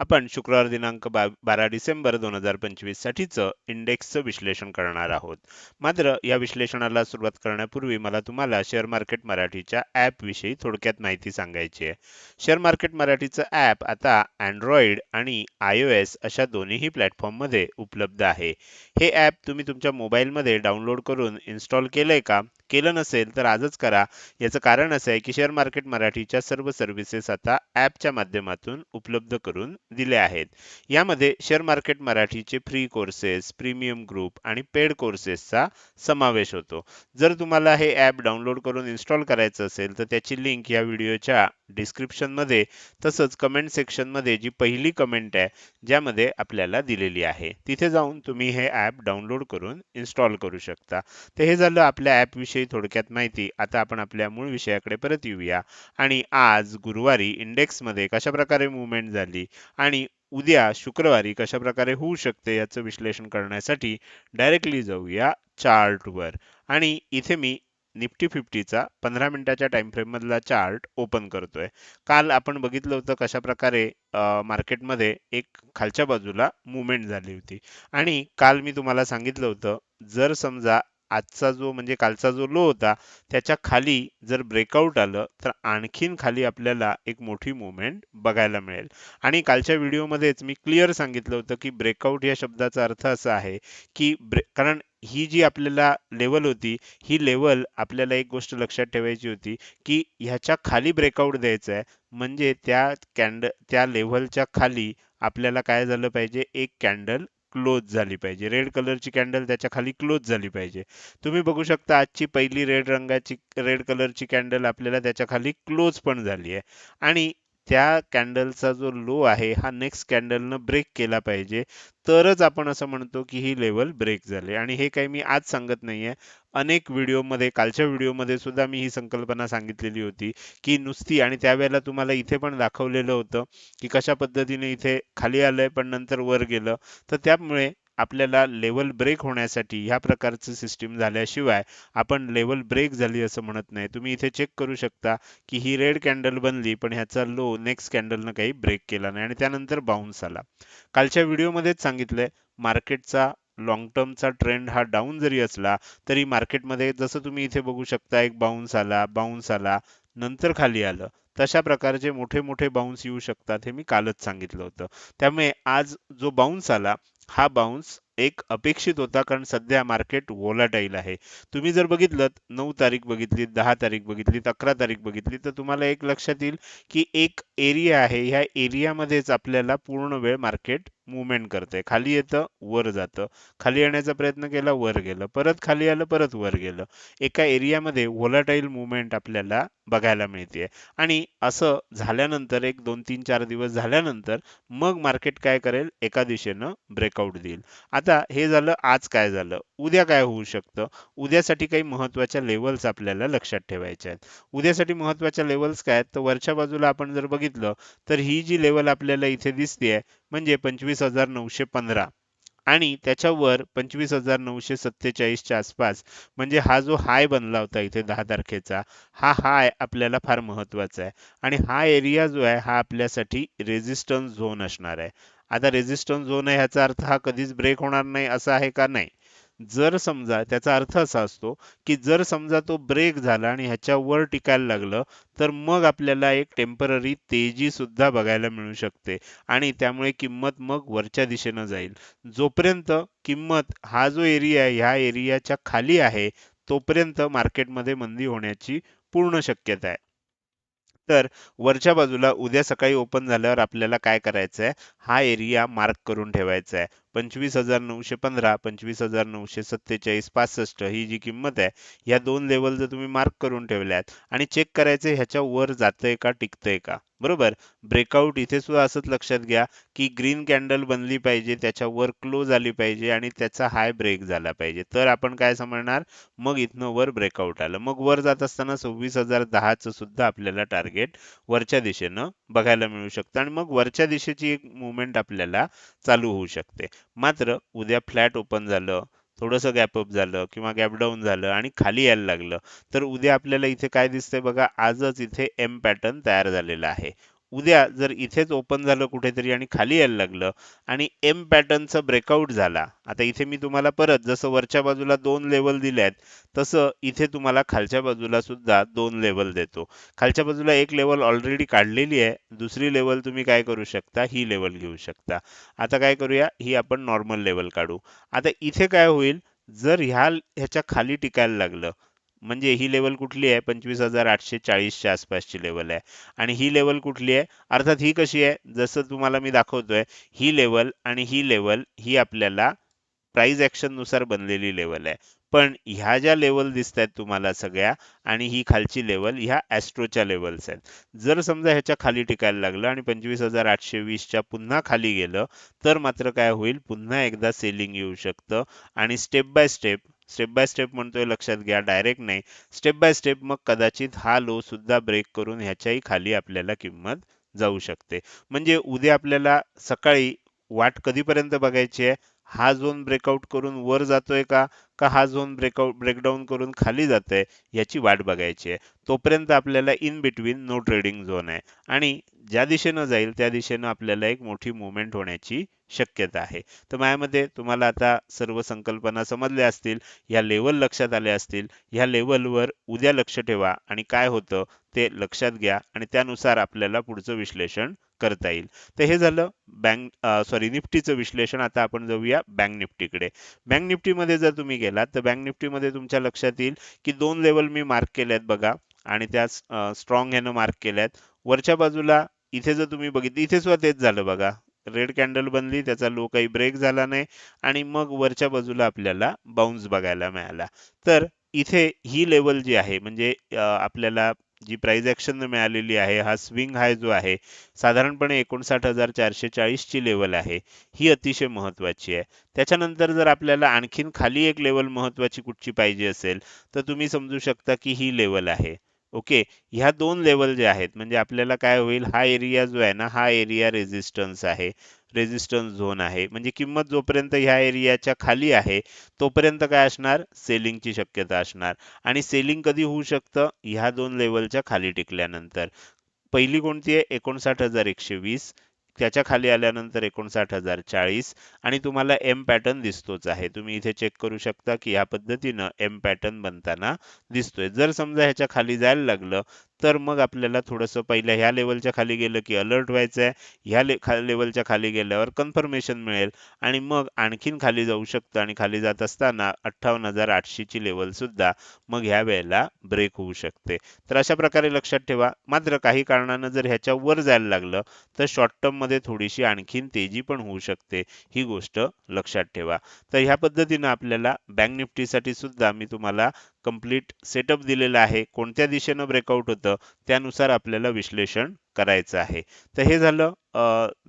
आपण शुक्रवार दिनांक बा बारा डिसेंबर दोन हजार पंचवीस साठीचं इंडेक्सचं विश्लेषण करणार आहोत. मात्र या विश्लेषणाला सुरुवात करण्यापूर्वी मला तुम्हाला शेअर मार्केट मराठीच्या ॲपविषयी थोडक्यात माहिती सांगायची आहे. शेअर मार्केट मराठीचं ॲप आता अँड्रॉइड आणि आय ओ एस अशा दोन्हीही प्लॅटफॉर्ममध्ये उपलब्ध आहे. हे ॲप तुम्ही तुमच्या मोबाईलमध्ये डाउनलोड करून इन्स्टॉल केलं आहे का? केलं नसेल तर आजच करा. याचं कारण असं आहे की शेअर मार्केट मराठीच्या सर्व सर्व्हिसेस आता ॲपच्या माध्यमातून उपलब्ध करून दिले आहेत. यामध्ये शेअर मार्केट मराठीचे फ्री कोर्सेस प्रीमियम ग्रुप आणि पेड कोर्सेसचा समावेश होतो. जर तुम्हाला हे ॲप डाउनलोड करून इन्स्टॉल करायचं असेल तर त्याची लिंक या व्हिडिओच्या डिस्क्रिप्शनमध्ये तसंच कमेंट सेक्शनमध्ये जी पहिली कमेंट आहे ज्यामध्ये आपल्याला दिलेली आहे. तिथे जाऊन तुम्ही हे ॲप डाउनलोड करून इन्स्टॉल करू शकता. तर हे झालं आपल्या ॲपविषयी थोडक्यात माहिती. आता आपण आपल्या मूळ विषयाकडे परत येऊया. आणि आज गुरुवारी इंडेक्समध्ये कशा प्रकारे मुवमेंट झाली आणि उद्या शुक्रवारी कशाप्रकारे होऊ शकते याचं विश्लेषण करण्यासाठी डायरेक्टली जाऊया चार्टवर आणि इथे मी निफ्टी फिफ्टीचा पंधरा मिनिटाच्या टाइम फ्रेम मधला चार्ट ओपन करतोय. काल आपण बघितलं होतं कशा प्रकारे मार्केटमध्ये एक खालच्या बाजूला मुवमेंट झाली होती. आणि काल मी तुम्हाला सांगितलं होतं जर समजा आजचा जो म्हणजे कालचा जो लो होता त्याच्याखाली जर ब्रेकआउट आलं तर आणखीन खाली आपल्याला एक मोठी मुवमेंट बघायला मिळेल. आणि कालच्या व्हिडिओमध्येच मी क्लिअर सांगितलं होतं की ब्रेकआउट या शब्दाचा अर्थ असा आहे की ब्रे कारण ही जी आपल्याला लेवल होती ही लेवल आपल्याला एक गोष्ट लक्षात ठेवायची होती की ह्याच्या खाली ब्रेकआउट द्यायचं आहे म्हणजे त्या कॅन्ड त्या लेवलच्या खाली आपल्याला काय झालं पाहिजे? एक कॅन्डल क्लोज झाली पाहिजे. रेड कलरची कॅन्डल त्याच्याखाली क्लोज झाली पाहिजे. तुम्ही बघू शकता आजची पहिली रेड रंगाची रेड कलरची कॅन्डल आपल्याला त्याच्याखाली क्लोज पण झाली आहे. आणि त्या कॅन्डलचा जो लो आहे हा नेक्स्ट कॅन्डलनं ब्रेक केला पाहिजे. तरच आपण असं म्हणतो की ही लेवल ब्रेक झाली. आणि हे काही मी आज सांगत नाही आहे अनेक व्हिडिओमध्ये कालच्या व्हिडिओमध्ये सुद्धा मी ही संकल्पना सांगितलेली होती की नुसती आणि त्यावेळेला तुम्हाला इथे पण दाखवलेलं होतं की कशा पद्धतीने इथे खाली आलंय पण नंतर वर गेलं. तर त्यामुळे आपल्याला लेवल ब्रेक होण्यासाठी ह्या प्रकारचं सिस्टीम झाल्याशिवाय आपण लेवल ब्रेक झाली असं म्हणत नाही. तुम्ही इथे चेक करू शकता की ही रेड कॅन्डल बनली पण ह्याचा लो नेक्स्ट कॅन्डलनं काही ब्रेक केला नाही आणि त्यानंतर बाउन्स आला. कालच्या व्हिडिओमध्येच सांगितलंय मार्केटचा लॉंग टर्मचा ट्रेंड हा डाऊन जरी असला तरी मार्केटमध्ये जसं तुम्ही इथे बघू शकता एक बाउन्स आला बाउन्स आला नंतर खाली आलं तशा प्रकारचे मोठे मोठे बाउन्स येऊ शकतात हे मी कालच सांगितलं होतं. त्यामुळे आज जो बाउन्स आला हा बाउन्स एक अपेक्षित होता कारण सध्या मार्केट वोलाटाईल आहे. तुम्ही जर बघितलं नऊ तारीख बघितली दहा तारीख बघितली अकरा तारीख बघितली तर तुम्हाला एक लक्षात येईल की एक एरिया आहे ह्या एरियामध्येच आपल्याला पूर्ण वेळ मार्केट मुवमेंट करते खाली येतं वर जातं. खाली येण्याचा प्रयत्न केला वर गेलं. परत खाली आलं परत वर गेलं. एका एरियामध्ये व्होलाटाईल मुवमेंट आपल्याला बघायला मिळते आणि असं झाल्यानंतर एक दोन तीन चार दिवस झाल्यानंतर मग मार्केट काय करेल? एका दिशेनं ब्रेकआउट देईल. आता हे झालं आज काय झालं? उद्या काय होऊ शकतं? उद्यासाठी काही महत्त्वाच्या लेवल्स आपल्याला लक्षात ठेवायच्या आहेत. उद्यासाठी महत्त्वाच्या लेवल्स काय आहेत? तर वरच्या बाजूला आपण जर बघितलं तर ही जी लेवल आपल्याला इथे दिसते म्हणजे पंचवीस हजार नऊशे पंधरा. आणि त्याच्यावर पंचवीस हजार नऊशे सत्तेचाळीसच्या आसपास म्हणजे हा जो हाय बनला होता इथे दहा तारखेचा हा हाय आपल्याला फार महत्त्वाचा आहे. आणि हा एरिया जो आहे हा आपल्यासाठी रेझिस्टन्स झोन असणार आहे. आता रेझिस्टन्स झोन आहे ह्याचा अर्थ हा कधीच ब्रेक होणार नाही असा आहे का नाही? जर समजा त्याचा अर्थ असा असतो की जर समजा तो ब्रेक झाला आणि ह्याच्यावर टिकायला लागलं तर मग आपल्याला एक टेंपररी तेजी सुद्धा बघायला मिळू शकते आणि त्यामुळे किंमत मग वरच्या दिशेनं जाईल. जोपर्यंत किंमत हा जो एरिया आहे ह्या एरियाच्या खाली आहे तोपर्यंत मार्केटमध्ये मंदी होण्याची पूर्ण शक्यता आहे. तर वरच्या बाजूला उद्या सकाळी ओपन झाल्यावर आपल्याला काय करायचं आहे हा एरिया मार्क करून ठेवायचा आहे पंचवीस हजार नऊशे पंधरा पंचवीस हजार नऊशे सत्तेचाळीस पासष्ट ही जी किंमत आहे या दोन लेवल जर तुम्ही मार्क करून ठेवल्यात आणि चेक करायचे ह्याच्या वर जातंय का टिकतंय का? बरोबर. ब्रेकआउट इथे सुद्धा असंच लक्षात घ्या की ग्रीन कॅन्डल बनली पाहिजे त्याच्या वर क्लोज आली पाहिजे आणि त्याचा हाय ब्रेक झाला पाहिजे. तर आपण काय समजणार? मग इथनं वर ब्रेकआउट आलं. मग वर जात असताना सव्वीस हजार दहाचं सुद्धा आपल्याला टार्गेट वरच्या दिशेनं बघायला मिळू शकतं आणि मग वरच्या दिशेची एक मुवमेंट आपल्याला चालू होऊ शकते. मात्र उद्या फ्लॅट ओपन झालं थोडंसं गॅपअप झालं किंवा गॅप डाऊन झालं आणि खाली यायला लागलं. तर उद्या आपल्याला इथे काय दिसतंय बघा आजच इथे एम पॅटर्न तयार झालेला आहे. उद्या जर इथेच ओपन झालं कुठेतरी आणि खाली यायला लागलं आणि एम पॅटर्नचा ब्रेकआउट झाला आता इथे मी तुम्हाला परत जसं वरच्या बाजूला दोन लेवल दिल्यात तसं इथे तुम्हाला खालच्या बाजूला सुद्धा दोन लेवल देतो. खालच्या बाजूला एक लेवल ऑलरेडी काढलेली आहे दुसरी लेवल तुम्ही काय करू शकता? ही लेवल घेऊ शकता. आता काय करूया? ही आपण नॉर्मल लेवल काढू. आता इथे काय होईल? जर ह्या ह्याच्या खाली टिकायला लागलं म्हणजे ही लेवल कुठली आहे? पंचवीस हजार आठशे चाळीसच्या आसपासची लेवल आहे. आणि ही लेवल कुठली आहे? अर्थात ही कशी आहे? जसं तुम्हाला मी दाखवतोय ही लेवल आणि ही लेवल ही आपल्याला प्राईज ऍक्शननुसार बनलेली लेवल आहे. पण ह्या ज्या लेवल दिसत आहेत तुम्हाला सगळ्या आणि ही खालची लेवल ह्या ॲस्ट्रोच्या लेवल्स आहेत. जर समजा ह्याच्या खाली टिकायला लागलं आणि पंचवीस हजार आठशे वीसच्या पुन्हा खाली गेलं तर मात्र काय होईल? पुन्हा एकदा सेलिंग येऊ शकतं आणि step by step step by step म्हणतोय लक्षात घ्या डायरेक्ट नाही. स्टेप बाय स्टेप मग कदाचित हा लो सुद्धा ब्रेक करून ह्याच्याही खाली आपल्याला किंमत जाऊ शकते. म्हणजे उद्या आपल्याला सकाळी वाट कधीपर्यंत बघायची आहे? हा झोन ब्रेकआउट करून वर जातोय का? का हा झोन ब्रेकआउट ब्रेकडाऊन करून खाली जातोय याची वाट बघायची आहे. तोपर्यंत आपल्याला in between no trading zone आहे. आणि ज्या दिशेनं जाईल त्या दिशेनं आपल्याला एक मोठी मुवमेंट होण्याची शक्यता आहे. तर माझ्यामध्ये तुम्हाला आता सर्व संकल्पना समजल्या असतील या लेवल लक्षात आल्या असतील ह्या लेवलवर उद्या लक्ष ठेवा आणि काय होतं ते लक्षात घ्या आणि त्यानुसार आपल्याला पुढचं विश्लेषण करता येईल. तर हे झालं बँक सॉरी निफ्टीचं विश्लेषण. आता आपण जाऊया बँक निफ्टीकडे. बँक निफ्टीमध्ये जर तुम्ही गेलात तर बँक निफ्टीमध्ये तुमच्या लक्षात येईल की दोन लेवल मी मार्क केल्यात बघा. आणि त्या स्ट्रॉंग ह्यानं मार्क केल्यात. वरच्या बाजूला इथे जर तुम्ही बघितलं इथे सुद्धा तेच झालं बघा. रेड कॅन्डल बनली त्याचा लो काही ब्रेक झाला नाही. आणि मग वरच्या बाजूला आपल्याला बाउन्स बघायला मिळाला. तर इथे ही लेवल जी आहे म्हणजे आपल्याला जी प्राइस ॲक्शन मिळालेली आहे हा स्विंग हाय जो आहे साधारणपणे एकोणसाठ हजार चारशे चाळीस ची लेवल आहे. ही अतिशय महत्वाची आहे. त्याच्यानंतर जर आपल्याला आणखीन खाली एक लेवल महत्वाची कुठची पाहिजे असेल तर तुम्ही समजू शकता की ही लेवल आहे. ओके ह्या दोन लेवल जे आहेत म्हणजे आपल्याला काय होईल हा एरिया जो आहे ना हा एरिया रेझिस्टन्स आहे रेझिस्टन्स झोन आहे म्हणजे किंमत जोपर्यंत ह्या एरियाच्या खाली आहे तोपर्यंत काय असणार? सेलिंगची शक्यता असणार. आणि सेलिंग कधी होऊ शकतं? ह्या दोन लेवलच्या खाली टिकल्यानंतर. पहिली कोणती आहे? एकोणसाठ हजार एकशे वीस. त्याच्याखाली आल्यानंतर एकोणसाठ हजार चाळीस आणि तुम्हाला एम पॅटर्न दिसतोच आहे. तुम्ही इथे चेक करू शकता की या पद्धतीनं एम पॅटर्न बनताना दिसतोय. जर समजा ह्याच्या खाली जायला लागलं तर मग आपल्याला थोडंसं पहिल्या ह्या लेवलच्या खाली गेलं की अलर्ट व्हायचं आहे ह्या ले खा लेवलच्या खाली गेल्यावर कन्फर्मेशन मिळेल. आणि मग आणखीन खाली जाऊ शकतं आणि खाली जात असताना अठ्ठावन्न हजार आठशेची लेवल सुद्धा मग ह्या वेळेला ब्रेक होऊ शकते. तर अशा प्रकारे लक्षात ठेवा. मात्र काही कारणानं जर ह्याच्या वर जायला लागलं तर शॉर्ट टर्ममध्ये थोडीशी आणखीन तेजी पण होऊ शकते. ही गोष्ट लक्षात ठेवा. तर ह्या पद्धतीनं आपल्याला बँक निफ्टीसाठी सुद्धा मी तुम्हाला कंप्लीट सेटअप दिलेला आहे. कोणत्या दिशेनं ब्रेकआउट होतं त्यानुसार आपल्याला विश्लेषण करायचं आहे. तर हे झालं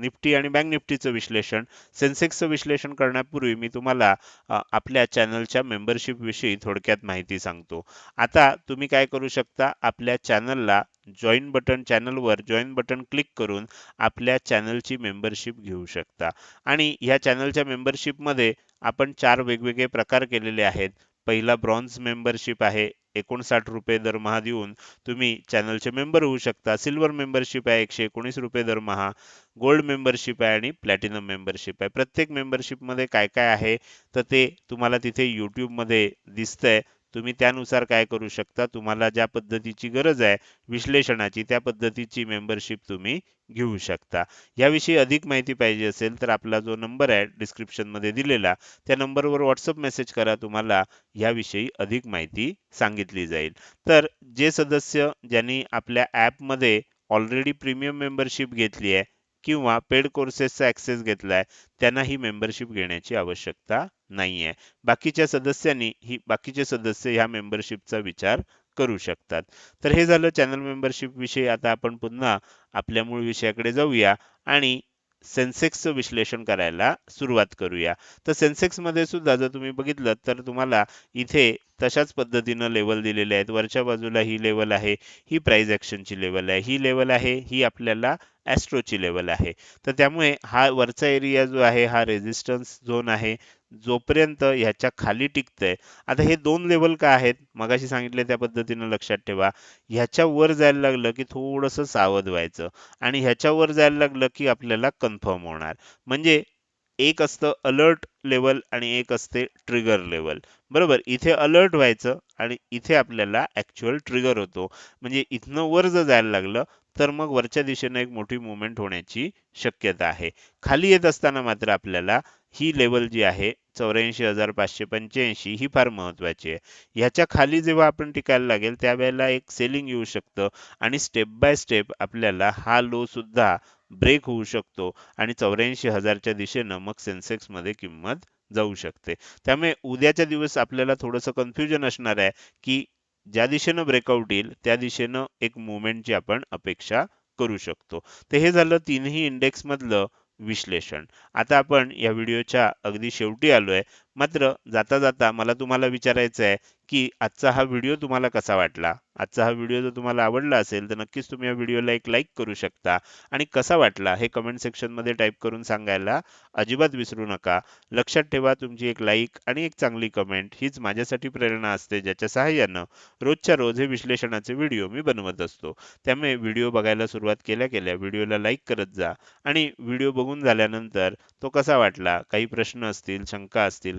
निफ्टी आणि बँक निफ्टीचं विश्लेषण. सेन्सेक्सचं विश्लेषण करण्यापूर्वी मी तुम्हाला आपल्या चॅनलच्या मेंबरशिप विषयी थोडक्यात माहिती सांगतो. आता तुम्ही काय करू शकता आपल्या चॅनलला जॉईन बटन चॅनलवर जॉईन बटन क्लिक करून आपल्या चॅनलची मेंबरशिप घेऊ शकता. आणि ह्या चॅनलच्या मेंबरशिपमध्ये आपण चार वेगवेगळे प्रकार केलेले आहेत. पहिला ब्रॉन्झ मेंबरशिप आहे. एकोणसाठ रुपये दरमहा देऊन तुम्ही चॅनलचे मेंबर होऊ शकता. सिल्वर मेंबरशिप आहे एकशे एकोणीस रुपये दरमहा गोल्ड मेंबरशिप आहे आणि प्लॅटिनम मेंबरशिप आहे. प्रत्येक मेंबरशिपमध्ये काय काय आहे? तर ते तुम्हाला तिथे यूट्यूबमध्ये दिसतं दिसतंय. तुम्ही त्यानुसार काय करू शकता? तुम्हाला ज्या पद्धतीची गरज आहे विश्लेषणाची त्या पद्धतीची मेंबरशिप तुम्ही घेऊ शकता. याविषयी अधिक माहिती पाहिजे असेल तर आपला जो नंबर आहे डिस्क्रिप्शनमध्ये दिलेला त्या नंबरवर व्हॉट्सअप मेसेज करा तुम्हाला याविषयी अधिक माहिती सांगितली जाईल. तर जे सदस्य ज्यांनी आपल्या ॲपमध्ये ऑलरेडी प्रीमियम मेंबरशिप घेतली आहे किंवा पेड कोर्सेसचा ॲक्सेस घेतला आहे त्यांना ही मेंबरशिप घेण्याची आवश्यकता नाहीये. बाकीच्या सदस्यांनी ही बाकीचे सदस्य ह्या मेंबरशिपचा विचार करू शकतात. तर हे झालं चॅनल मेंबरशिप विषयी. आता आपण पुन्हा आपल्या मूळ विषयाकडे जाऊया आणि सेन्सेक्सचं विश्लेषण करायला सुरुवात करूया. तर सेन्सेक्समध्ये सुद्धा जर तुम्ही बघितलं तर तुम्हाला इथे तशाच पद्धतीनं लेवल दिलेले आहेत. वरच्या बाजूला ही लेवल आहे ही प्राईज ॲक्शनची लेवल आहे. ही लेवल आहे ही आपल्याला ॲस्ट्रोची लेवल आहे. तर त्यामुळे हा वरचा एरिया जो आहे हा रेझिस्टन्स झोन आहे जोपर्यंत ह्याच्या खाली टिकतंय. आता हे दोन लेवल काय आहेत? मगाशी सांगितले त्या पद्धतीनं लक्षात ठेवा. ह्याच्या वर जायला लागलं की थोडंसं सावध व्हायचं आणि ह्याच्या वर जायला लागलं की आपल्याला कन्फर्म होणार. म्हणजे एक असतं अलर्ट लेवल आणि एक असते ट्रिगर लेवल बरोबर? इथे अलर्ट व्हायचं आणि इथे आपल्याला ऍक्च्युअल ट्रिगर होतो. म्हणजे इथनं वर जर जायला लागलं तर मग वरच्या दिशेने एक मोठी मुवमेंट होण्याची शक्यता आहे. खाली येत असताना मात्र आपल्याला ही लेवल जी आहे चौऱ्याऐंशी हजार पाचशे पंच्याऐंशी ही फार महत्वाची आहे. ह्याच्या खाली जेव्हा आपण टिकायला लागेल त्यावेळेला एक सेलिंग येऊ शकतं आणि स्टेप बाय स्टेप आपल्याला हा लो सुद्धा ब्रेक होऊ शकतो आणि चौऱ्याऐंशी हजारच्या दिशेनं मग सेन्सेक्समध्ये किंमत जाऊ शकते. त्यामुळे उद्याच्या दिवस आपल्याला थोडंसं कन्फ्युजन असणार आहे की ज्या दिशेनं ब्रेकआउट येईल त्या दिशेनं एक मुवमेंटची आपण अपेक्षा करू शकतो. तर हे झालं तीनही इंडेक्स मधलं विश्लेषण. आता आपण या व्हिडिओच्या अगदी शेवटी आलोय. मात्र जाता जाता मला तुम्हाला विचारायचं आहे की आजचा हा व्हिडिओ तुम्हाला कसा वाटला? आजचा हा व्हिडिओ जर तुम्हाला आवडला असेल तर नक्कीच तुम्ही या व्हिडिओला एक लाईक करू शकता. आणि कसा वाटला हे कमेंट सेक्शनमध्ये टाईप करून सांगायला अजिबात विसरू नका. लक्षात ठेवा तुमची एक लाईक आणि एक चांगली कमेंट हीच माझ्यासाठी प्रेरणा असते ज्याच्या सहाय्यानं रोजच्या रोज हे विश्लेषणाचे व्हिडिओ मी बनवत असतो. त्यामुळे व्हिडिओ बघायला सुरुवात केल्या केल्या व्हिडिओला लाईक करत जा. आणि व्हिडिओ बघून झाल्यानंतर तो कसा वाटला? काही प्रश्न असतील शंका असतील